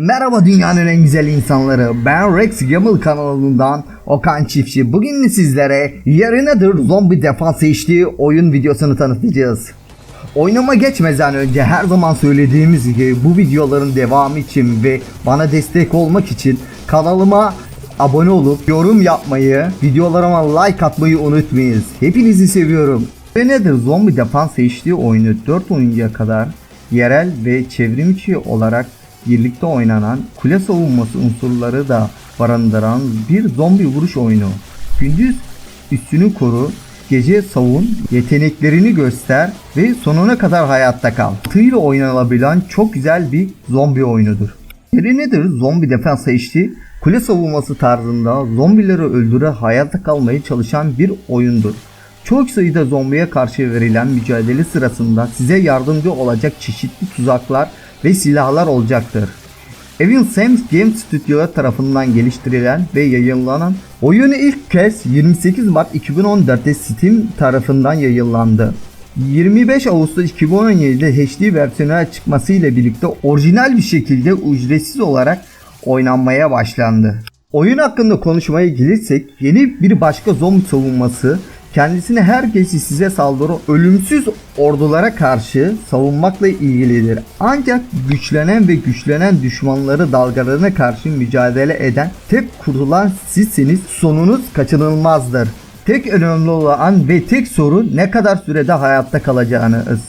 Merhaba dünyanın en güzel insanları. Ben Rex Gamble kanalından Okan Çiftçi. Bugün sizlere Yarınadır Zombi Defans HD oyun videosunu tanıtacağız. Oynama geçmeden önce her zaman söylediğimiz gibi bu videoların devamı için ve bana destek olmak için kanalıma abone olup yorum yapmayı, videolarıma like atmayı unutmayınız. Hepinizi seviyorum. Nedir Zombi Defans HD oyunu 4 oyuncuya kadar yerel ve çevrimiçi olarak birlikte oynanan kule savunması unsurları da barındıran bir zombi vuruş oyunu. Gündüz üstünü koru, gece savun, yeteneklerini göster ve sonuna kadar hayatta kal. Tığıyla oynanabilen çok güzel bir zombi oyunudur. Yeri nedir? Zombi defans HD kule savunması tarzında zombileri öldüre hayatta kalmaya çalışan bir oyundur. Çok sayıda zombiye karşı verilen mücadele sırasında size yardımcı olacak çeşitli tuzaklar ve silahlar olacaktır. Evil Sames Game Studio tarafından geliştirilen ve yayınlanan oyunu ilk kez 28 Mart 2014'te Steam tarafından yayınlandı. 25 Ağustos 2017'de HD versiyona çıkması ile birlikte orijinal bir şekilde ücretsiz olarak oynanmaya başlandı. Oyun hakkında konuşmaya gelirsek yeni bir başka zombi savunması kendisine herkesi size saldırı ölümsüz ordulara karşı savunmakla ilgilidir. Ancak güçlenen ve güçlenen düşmanları dalgalarına karşı mücadele eden tek kurulan sizsiniz sonunuz kaçınılmazdır. Tek önemli olan ve tek sorun ne kadar sürede hayatta kalacağınız.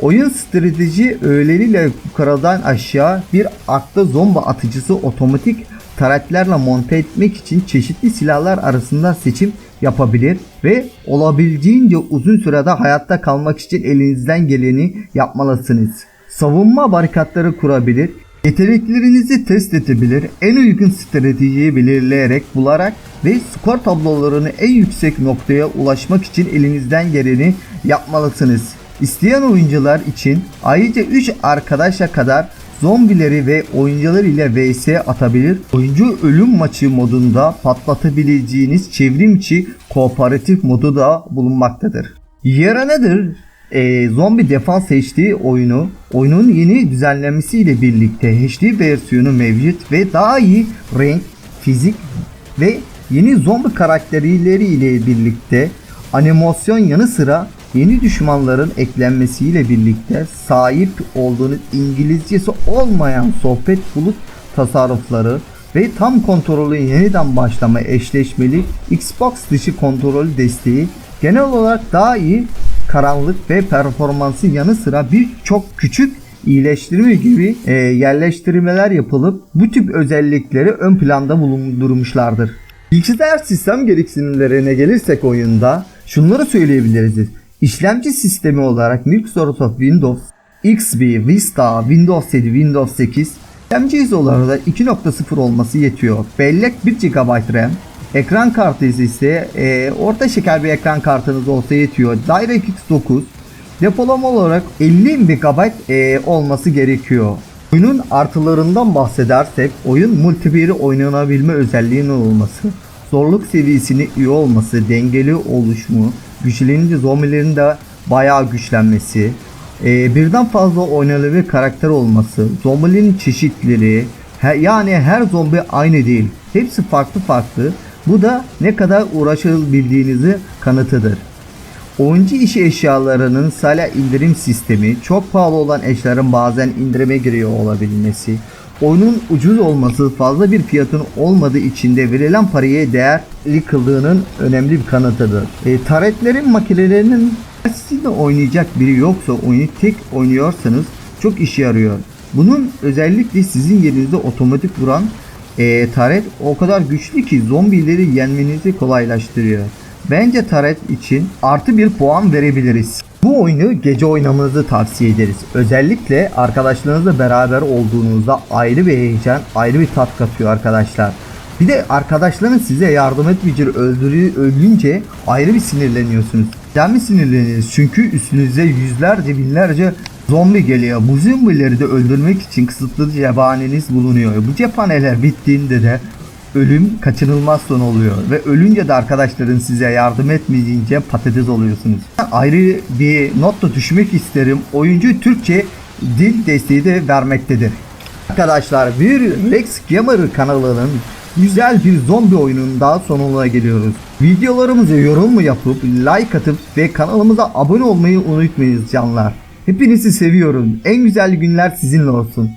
Oyun strateji öğeleriyle yukarıdan aşağı bir akta zombi atıcısı otomatik taretlerle monte etmek için çeşitli silahlar arasında seçim yapabilir ve olabildiğince uzun sürede hayatta kalmak için elinizden geleni yapmalısınız. Savunma barikatları kurabilir, yeteneklerinizi test edebilir, en uygun stratejiyi belirleyerek bularak ve skor tablolarını en yüksek noktaya ulaşmak için elinizden geleni yapmalısınız. İsteyen oyuncular için ayrıca 3 arkadaşa kadar zombileri ve oyuncular ile vs atabilir. Oyuncu ölüm maçı modunda patlatabileceğiniz çevrimçi kooperatif modu da bulunmaktadır. Yara nedir? Ee, Zombi Defense HD oyunu oyunun yeni düzenlenmesiyle birlikte HD versiyonu mevcut ve daha iyi renk, fizik ve yeni zombi karakterleriyle birlikte animasyon yanı sıra yeni düşmanların eklenmesiyle birlikte sahip olduğunuz İngilizcesi olmayan sohbet bulut tasarrufları ve tam kontrolü yeniden başlama eşleşmeli Xbox dışı kontrol desteği genel olarak daha iyi karanlık ve performansı yanı sıra birçok küçük iyileştirme gibi e, yerleştirmeler yapılıp bu tip özellikleri ön planda bulundurmuşlardır. Bilgisayar sistem gereksinimlerine gelirsek oyunda şunları söyleyebiliriz. İşlemci sistemi olarak Microsoft Windows, XP, Vista, Windows 7, Windows 8 işlemci hızı olarak da 2.0 olması yetiyor. Bellek 1 GB RAM, ekran kartı ise e, orta şeker bir ekran kartınız olsa yetiyor. DirectX 9, depolama olarak 50 MB e, olması gerekiyor. Oyunun artılarından bahsedersek oyun multiplayer oynanabilme özelliğinin olması, zorluk seviyesinin iyi olması, dengeli oluşumu, güçlenince zombilerin de bayağı güçlenmesi, e, birden fazla oynanabilir karakter olması, zombilerin çeşitleri, he- yani her zombi aynı değil. Hepsi farklı farklı. Bu da ne kadar uğraşabildiğinizi kanıtıdır. Oyuncu işi eşyalarının sala indirim sistemi, çok pahalı olan eşyaların bazen indirime giriyor olabilmesi, oyunun ucuz olması fazla bir fiyatın olmadığı için de verilen paraya değerli kıldığının önemli bir kanıtıdır. E, taretlerin makinelerinin sizinle oynayacak biri yoksa oyunu tek oynuyorsanız çok işe yarıyor. Bunun özellikle sizin yerinizde otomatik vuran e, taret o kadar güçlü ki zombileri yenmenizi kolaylaştırıyor. Bence taret için artı bir puan verebiliriz. Bu oyunu gece oynamanızı tavsiye ederiz. Özellikle arkadaşlarınızla beraber olduğunuzda ayrı bir heyecan, ayrı bir tat katıyor arkadaşlar. Bir de arkadaşların size yardım etmeyecek öldürü ölünce ayrı bir sinirleniyorsunuz. Mi sinirleniyorsunuz? Çünkü üstünüze yüzlerce binlerce zombi geliyor. Bu zombileri de öldürmek için kısıtlı cephaneniz bulunuyor. Bu cephaneler bittiğinde de ölüm kaçınılmaz son oluyor ve ölünce de arkadaşların size yardım etmeyince patates oluyorsunuz. Ayrı bir not da düşmek isterim. Oyuncu Türkçe dil desteği de vermektedir. Arkadaşlar bir Rex Gamer kanalının güzel bir zombi oyunun daha sonuna geliyoruz. Videolarımıza yorum yapıp like atıp ve kanalımıza abone olmayı unutmayınız canlar. Hepinizi seviyorum. En güzel günler sizinle olsun.